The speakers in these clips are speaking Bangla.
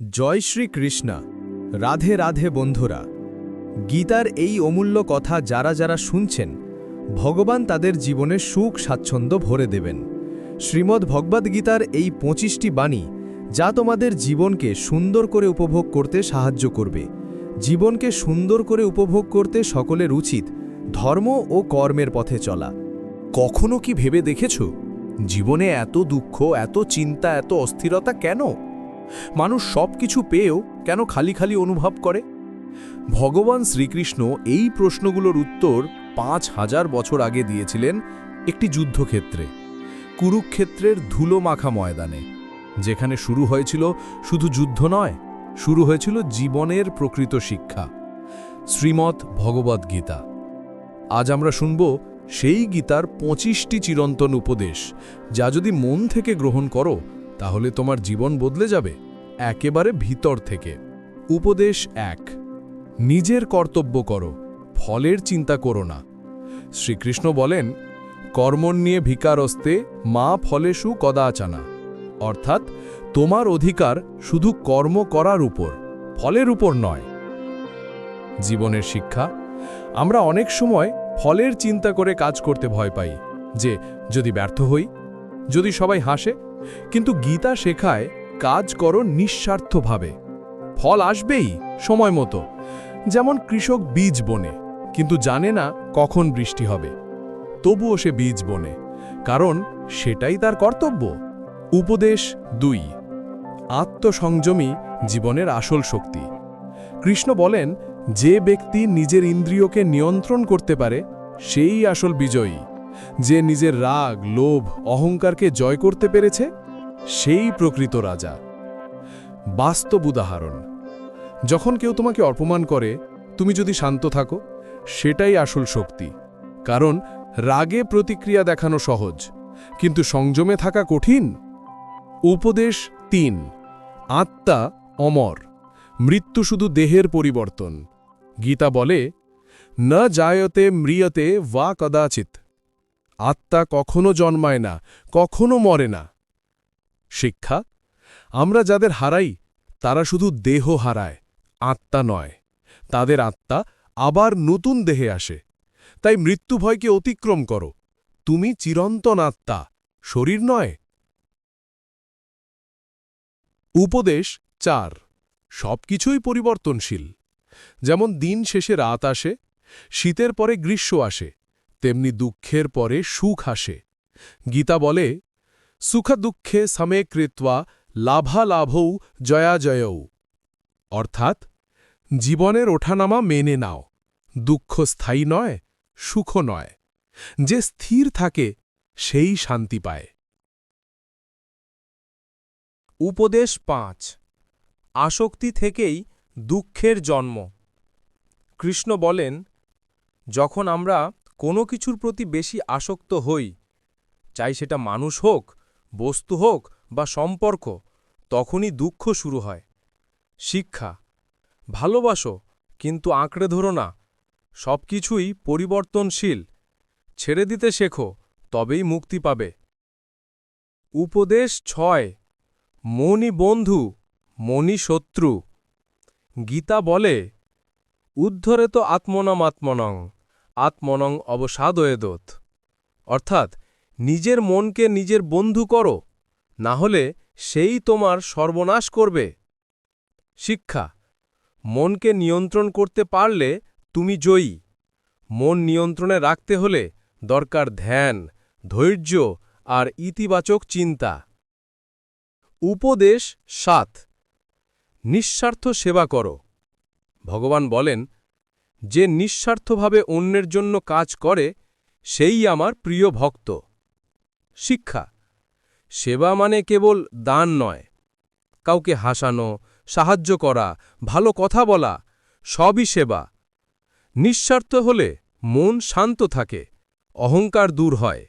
জয় শ্রী কৃষ্ণা, রাধে রাধে বন্ধুরা। গীতার এই অমূল্য কথা যারা যারা শুনছেন, ভগবান তাদের জীবনে সুখ স্বাচ্ছন্দ্য ভরে দেবেন। শ্রীমদ্ ভগবদ্গীতার এই পঁচিশটি বাণী যা তোমাদের জীবনকে সুন্দর করে উপভোগ করতে সাহায্য করবে। জীবনকে সুন্দর করে উপভোগ করতে সকলের উচিত ধর্ম ও কর্মের পথে চলা। কখনো কি ভেবে দেখেছ? জীবনে এত দুঃখ, এত চিন্তা, এত অস্থিরতা কেন? মানুষ সব কিছু পেয়েও কেন খালি খালি অনুভব করে? ভগবান শ্রীকৃষ্ণ এই প্রশ্নগুলোর উত্তর পাঁচ হাজার বছর আগে দিয়েছিলেন একটি যুদ্ধক্ষেত্রে, কুরুক্ষেত্রের ধুলো মাখা ময়দানে, যেখানে শুরু হয়েছিল শুধু যুদ্ধ নয়, শুরু হয়েছিল জীবনের প্রকৃত শিক্ষা। শ্রীমৎ ভগবদ্গীতা আজ আমরা শুনব সেই গীতার পঁচিশটি চিরন্তন উপদেশ, যা যদি মন থেকে গ্রহণ করো, তাহলে তোমার জীবন বদলে যাবে। একেবারে ভিতর থেকে। উপদেশ এক, নিজের কর্তব্য করো, ফলের চিন্তা করো না। শ্রীকৃষ্ণ বলেন কর্মণ্যে ভিকারস্তে মা ফলেষু কদাচানা। অর্থাৎ, তোমার অধিকার শুধু কর্ম করার উপর, ফলের উপর নয়। জীবনের শিক্ষা, আমরা অনেক সময় ফলের চিন্তা করে কাজ করতে ভয় পাই, যে যদি ব্যর্থ হই, যদি সবাই হাসে, কিন্তু গীতা শেখায় কাজ করো নিঃস্বার্থভাবে। ফল আসবেই সময় মতো। যেমন কৃষক বীজ বনে, কিন্তু জানে না কখন বৃষ্টি হবে। তবুও সে বীজ বনে, কারণ সেটাই তার কর্তব্য। উপদেশ দুই আত্মসংযমী জীবনের আসল শক্তি। কৃষ্ণ বলেন, যে ব্যক্তি নিজের ইন্দ্রিয়কে নিয়ন্ত্রণ করতে পারে, সেই আসল বিজয়ী। যে নিজের রাগ, লোভ, অহংকারকে জয় করতে পেরেছে সেই প্রকৃত রাজা। বাস্তব উদাহরণ, যখন কেউ তোমাকে অপমান করে, তুমি যদি শান্ত থাকো, সেটাই আসল শক্তি। কারণ, রাগে প্রতিক্রিয়া দেখানো সহজ, কিন্তু সংযমে থাকা কঠিন। উপদেশ তিন, আত্মা অমর, মৃত্যু শুধু দেহের পরিবর্তন। গীতা বলে, ন জায়তে ম্রিয়তে, বা কদাচিৎ। আত্মা কখনো জন্মায় না, কখনো মরে না। শিক্ষা? আমরা যাদের হারাই, তারা শুধু দেহ হারায়, আত্মা নয়। তাদের আত্মা আবার নতুন দেহে আসে। তাই মৃত্যু ভয়কে অতিক্রম করো। তুমি চিরন্তন আত্মা, শরীর নয়। উপদেশ চার। সবকিছুই পরিবর্তনশীল। যেমন দিন শেষে রাত আসে, শীতের পরে গ্রীষ্ম আসে, তেমনি দুঃখের পরে সুখ আসে। গীতা বলে সুখ দুঃখে সমে কৃত্বা লাভালাভৌ জয়াজয়ৌ অর্থাৎ, জীবনের ওঠানামা মেনে নাও। দুঃখ স্থায়ী নয়, সুখ নয়। যে স্থির থাকে, সেই শান্তি পায়। উপদেশ পাঁচ। আসক্তি থেকেই দুঃখের জন্ম। কৃষ্ণ বলেন, যখন আমরা কোনো কিছুর প্রতি বেশি আসক্ত হই, চাই সেটা মানুষ হোক বস্তু হোক বা সম্পর্ক, তখনই দুঃখ শুরু হয়। শিক্ষা, ভালোবাসো, কিন্তু আঁকড়ে ধরো না। সব কিছুই পরিবর্তনশীল। ছেড়ে দিতে শেখো, তবেই মুক্তি পাবে। উপদেশ ছয়, মনি বন্ধু, মনি শত্রু। গীতা বলে, উদ্ধরে তো আত্মনম আত্মনং আত্মনং অবসাদয়েদোত। অর্থাৎ নিজের মনকে নিজের বন্ধু করো, না হলে সেই তোমার সর্বনাশ করবে। শিক্ষা, মনকে নিয়ন্ত্রণ করতে পারলে তুমি জয়ী। মন নিয়ন্ত্রণে রাখতে হলে দরকার ধ্যান, ধৈর্য আর ইতিবাচক চিন্তা। উপদেশ সাত, নিঃস্বার্থ সেবা করো। ভগবান বলেন, যে নিঃস্বার্থভাবে অন্যের জন্য কাজ করে, সেই আমার প্রিয় ভক্ত। শিক্ষা। সেবা মানে কেবল দান নয়। কাউকে হাসানো, সাহায্য করা, ভালো কথা বলা, সবই সেবা। নিঃস্বার্থ হলে মন শান্ত থাকে, অহংকার দূর হয়।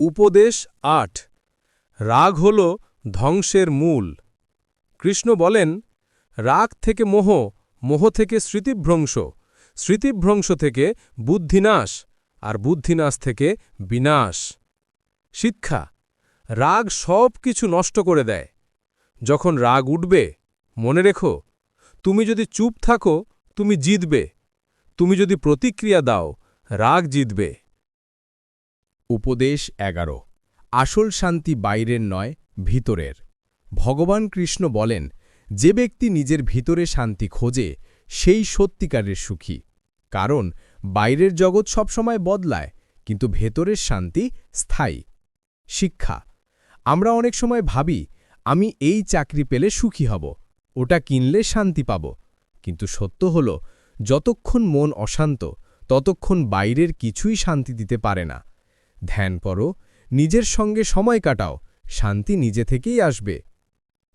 উপদেশ আট, রাগ হল ধ্বংসের মূল। কৃষ্ণ বলেন, রাগ থেকে মোহ মোহ থেকে স্মৃতিভ্রংশ। স্মৃতিভ্রংশ থেকে বুদ্ধিনাশ, আর বুদ্ধিনাশ থেকে বিনাশ। শিক্ষা। রাগ সব কিছু নষ্ট করে দেয়। যখন রাগ উঠবে, মনে রেখো, তুমি যদি চুপ থাকো, তুমি জিতবে। তুমি যদি প্রতিক্রিয়া দাও, রাগ জিতবে। উপদেশ এগারো। আসল শান্তি বাইরের নয়, ভিতরের। ভগবান কৃষ্ণ বলেন, যে ব্যক্তি নিজের ভিতরে শান্তি খোঁজে, সেই সত্যিকারের সুখী। কারণ, বাইরের জগৎ সবসময় বদলায়, কিন্তু ভেতরের শান্তি স্থায়ী। শিক্ষা। আমরা অনেক সময় ভাবি, আমি এই চাকরি পেলে সুখী হব, ওটা কিনলে শান্তি পাব। কিন্তু সত্য হল, যতক্ষণ মন অশান্ত, ততক্ষণ বাইরের কিছুই শান্তি দিতে পারে না। ধ্যান করো, নিজের সঙ্গে সময় কাটাও, শান্তি নিজে থেকেই আসবে।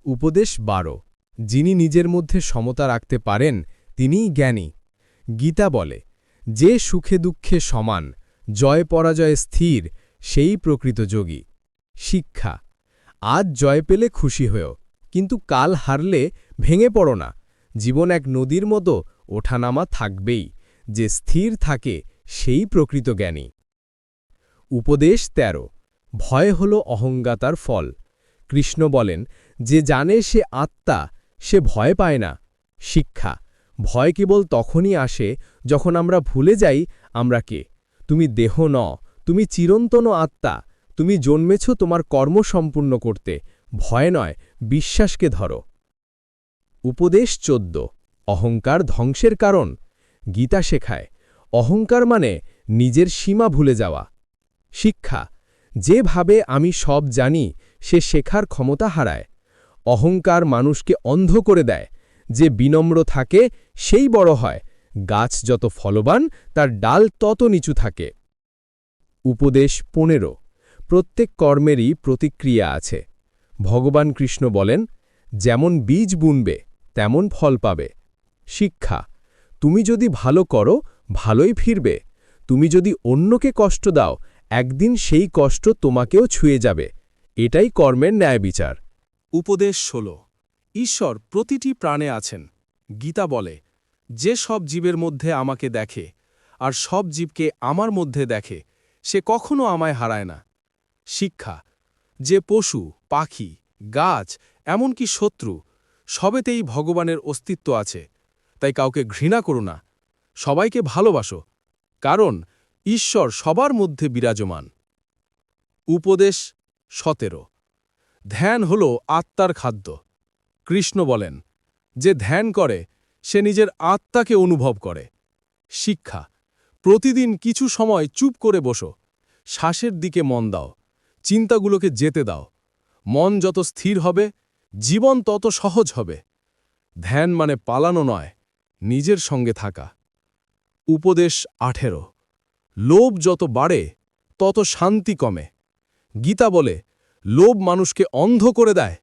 উপদেশ বারো, যিনি নিজের মধ্যে সমতা রাখতে পারেন, তিনিই জ্ঞানী। গীতা বলে, যে সুখে দুঃখে সমান, জয় পরাজয়ে স্থির সেই প্রকৃত যোগী। শিক্ষা। আজ জয় পেলে খুশি হয়েও কিন্তু কাল হারলে ভেঙে পড়ো না। জীবন এক নদীর মতো, ওঠানামা থাকবেই। যে স্থির থাকে, সেই প্রকৃত জ্ঞানী। উপদেশ ১৩ ভয় হল অহঙ্গাতার ফল। কৃষ্ণ বলেন, যে জানে সে আত্মা, সে ভয় পায় না। শিক্ষা, ভয় কেবল তখনই আসে যখন আমরা ভুলে যাই, আমরা কে? তুমি দেহ ন তুমি চিরন্তন আত্মা, তুমি জন্মেছ তোমার কর্ম সম্পূর্ণ করতে, ভয় নয়, বিশ্বাসকে ধরো। উপদেশ চোদ্দ, অহংকার ধ্বংসের কারণ। গীতা শেখায়, অহংকার মানে নিজের সীমা ভুলে যাওয়া। শিক্ষা যেভাবে আমি সব জানি, সে শেখার ক্ষমতা হারায়। অহংকার মানুষকে অন্ধ করে দেয়, যে বিনম্র থাকে, সেই বড় হয়। গাছ যত ফলবান, তার ডাল তত নিচু থাকে। উপদেশ পনেরো। প্রত্যেক কর্মেরই প্রতিক্রিয়া আছে। ভগবান কৃষ্ণ বলেন, যেমন বীজ বুনবে, তেমন ফল পাবে। শিক্ষা, তুমি যদি ভালো করো, ভালোই ফিরবে। তুমি যদি অন্যকে কষ্ট দাও, একদিন সেই কষ্ট তোমাকেও ছুঁয়ে যাবে। এটাই কর্মের ন্যায় বিচার। উপদেশ ষোল। ঈশ্বর প্রতিটি প্রাণে আছেন। গীতা বলে, যে সব জীবের মধ্যে আমাকে দেখে, আর সব জীবকে আমার মধ্যে দেখে সে কখনো আমায় হারায় না। শিক্ষা, যে পশু, পাখি, গাছ, এমনকি শত্রু, সবেতেই ভগবানের অস্তিত্ব আছে। তাই কাউকে ঘৃণা করো না। সবাইকে ভালোবাসো। কারণ, ঈশ্বর সবার মধ্যে বিরাজমান। উপদেশ, সতেরো। ধ্যান হল আত্মার খাদ্য। কৃষ্ণ বলেন, যে ধ্যান করে, সে নিজের আত্মাকে অনুভব করে। শিক্ষা প্রতিদিন কিছু সময় চুপ করে বসো। শ্বাসের দিকে মন দাও। চিন্তাগুলোকে যেতে দাও। মন যত স্থির হবে, জীবন তত সহজ হবে। ধ্যান মানে পালানো নয়, নিজের সঙ্গে থাকা। উপদেশ আঠেরো। লোভ যত বাড়ে, তত শান্তি কমে। গীতা বলে, লোভ মানুষকে অন্ধ করে দেয়।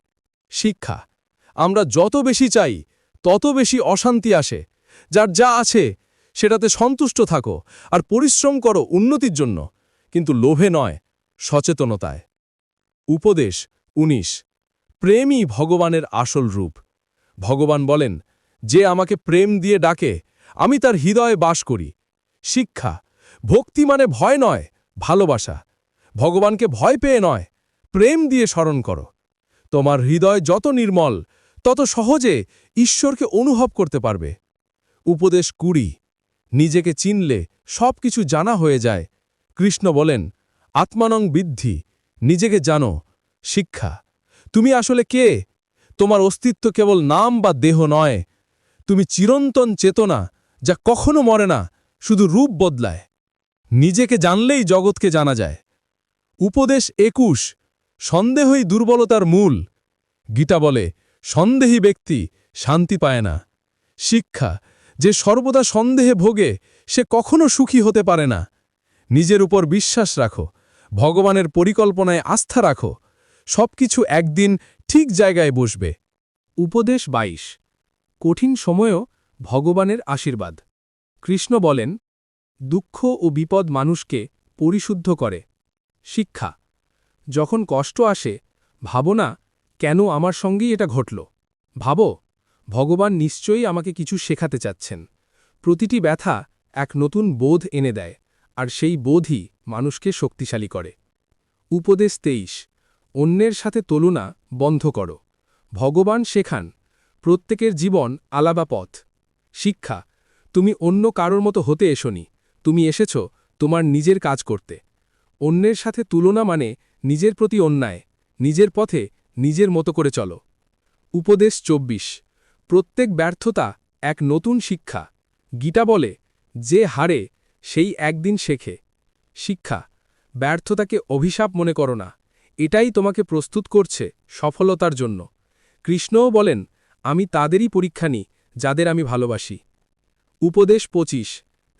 শিক্ষা, আমরা যত বেশি চাই, তত বেশি অশান্তি আসে। যার যা আছে সেটাতে সন্তুষ্ট থাকো আর পরিশ্রম করো উন্নতির জন্য। কিন্তু লোভে নয়, সচেতনতায়। উপদেশ ১৯ প্রেমই ভগবানের আসল রূপ। ভগবান বলেন, যে আমাকে প্রেম দিয়ে ডাকে, আমি তার হৃদয়ে বাস করি। শিক্ষা, ভক্তি মানে ভয় নয়, ভালোবাসা। ভগবানকে ভয় পেয়ে নয়, প্রেম দিয়ে স্মরণ করো। তোমার হৃদয় যত নির্মল, তত সহজে ঈশ্বরকে অনুভব করতে পারবে। উপদেশ কুড়ি নিজেকে চিনলে সব কিছু জানা হয়ে যায়। কৃষ্ণ বলেন, আত্মানং বৃদ্ধি, নিজেকে জানো, শিক্ষা। তুমি আসলে কে? তোমার অস্তিত্ব কেবল নাম বা দেহ নয়। তুমি চিরন্তন চেতনা, যা কখনো মরে না, শুধু রূপ বদলায়। নিজেকে জানলেই জগৎকে জানা যায়। উপদেশ একুশ, সন্দেহই দুর্বলতার মূল। গীতা বলে, সন্দেহী ব্যক্তি শান্তি পায় না। শিক্ষা যে সর্বদা সন্দেহে ভোগে, সে কখনো সুখী হতে পারে না। নিজের উপর বিশ্বাস রাখো, ভগবানের পরিকল্পনায় আস্থা রাখো, সবকিছু একদিন ঠিক জায়গায় বসবে। উপদেশ ২২ কঠিন সময়েও ভগবানের আশীর্বাদ। কৃষ্ণ বলেন, দুঃখ ও বিপদ মানুষকে পরিশুদ্ধ করে। শিক্ষা, যখন কষ্ট আসে, ভাবো না কেন আমার সঙ্গেই এটা ঘটল। ভাবো ভগবান নিশ্চয়ই আমাকে কিছু শেখাতে চাচ্ছেন। প্রতিটি ব্যথা এক নতুন বোধ এনে দেয়, আর সেই বোধই মানুষকে শক্তিশালী করে। উপদেশ তেইশ, অন্যের সাথে তুলনা বন্ধ করো। ভগবান শেখান, প্রত্যেকের জীবন আলাদা পথ। শিক্ষা, তুমি অন্য কারোর মতো হতে এসোনি, তুমি এসেছ তোমার নিজের কাজ করতে। অন্যের সাথে তুলনা মানে নিজের প্রতি অন্যায়, নিজের পথে নিজের মতো করে চলো। উপদেশ চব্বিশ প্রত্যেক ব্যর্থতা এক নতুন শিক্ষা। গীতা বলে, যে হারে, সেই একদিন শেখে। শিক্ষা, ব্যর্থতাকে অভিশাপ মনে করো না। এটাই তোমাকে প্রস্তুত করছে সফলতার জন্য। কৃষ্ণও বলেন, আমি তাদেরই পরীক্ষা নিই, যাদের আমি ভালোবাসি। উপদেশ পঁচিশ,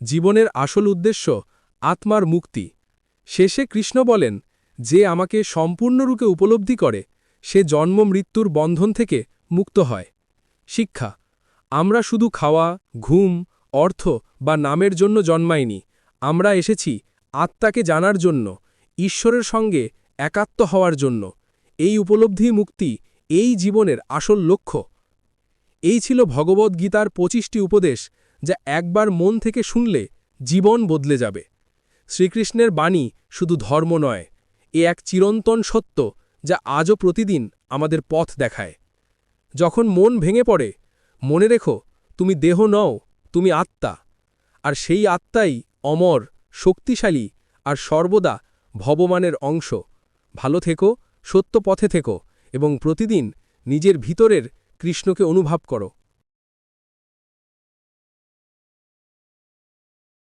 জীবনের আসল উদ্দেশ্য আত্মার মুক্তি। শেষে কৃষ্ণ বলেন, যে আমাকে সম্পূর্ণরূপে উপলব্ধি করে, সে জন্ম মৃত্যুর বন্ধন থেকে মুক্ত হয়। শিক্ষা। আমরা শুধু খাওয়া, ঘুম, অর্থ বা নামের জন্য জন্মাইনি, আমরা এসেছি আত্মাকে জানার জন্য, ঈশ্বরের সঙ্গে একাত্ম হওয়ার জন্য। এই উপলব্ধি মুক্তি এই জীবনের আসল লক্ষ্য। এই ছিল ভগবদ্গীতার পঁচিশটি উপদেশ যা একবার মন থেকে শুনলে জীবন বদলে যাবে। শ্রীকৃষ্ণের বাণী শুধু ধর্ম নয়, এ এক চিরন্তন সত্য যা আজও প্রতিদিন আমাদের পথ দেখায়। যখন মন ভেঙে পড়ে, মনে রেখো, তুমি দেহ নও, তুমি আত্মা। আর সেই আত্মাই অমর, শক্তিশালী আর সর্বদা ভবমানের অংশ। ভালো থেকো, সত্য পথে থেকো এবং প্রতিদিন নিজের ভিতরের কৃষ্ণকে অনুভব করো।